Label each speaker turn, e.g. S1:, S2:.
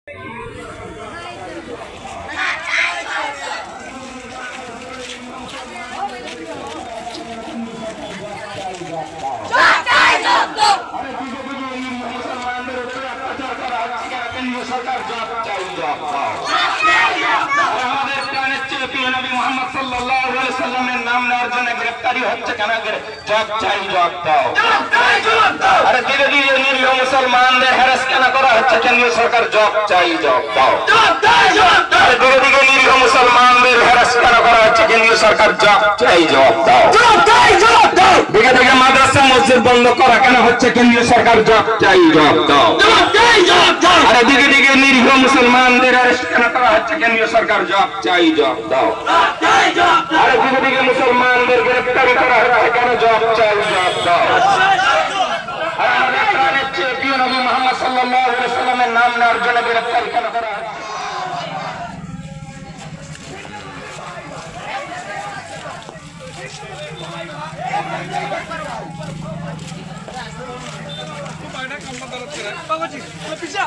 S1: job চাই job দাও আরে ধীরে ধীরে এই মোহাম্মদ সাল্লাল্লাহু আলাইহি ওয়া সাল্লামের নামে আর জন্য গ্রেফতারি হচ্ছে জানা গিয়ে জব চাই জব দাও জব চাই জব দাও আরে ধীরে ধীরে এই মোহাম্মদ সাল্লাল্লাহু কেনা করা হচ্ছে কেন্দ্রীয় সরকার জব চাই জব দাও বিরোধীকে নিরীহ মুসলমানদের হেরাস করা হচ্ছে কেন্দ্রীয় সরকার জব চাই জব দাও মুসলমানদের গ্রেপ্তারি করা কেন জব চাই জব দাও প্রিয় নবী মোহাম্মদ সাল্লাহ সাল্লামের নাম নেওয়ার জন্য গ্রেফতারি কেন করা হয়
S2: बाबा जी पीछा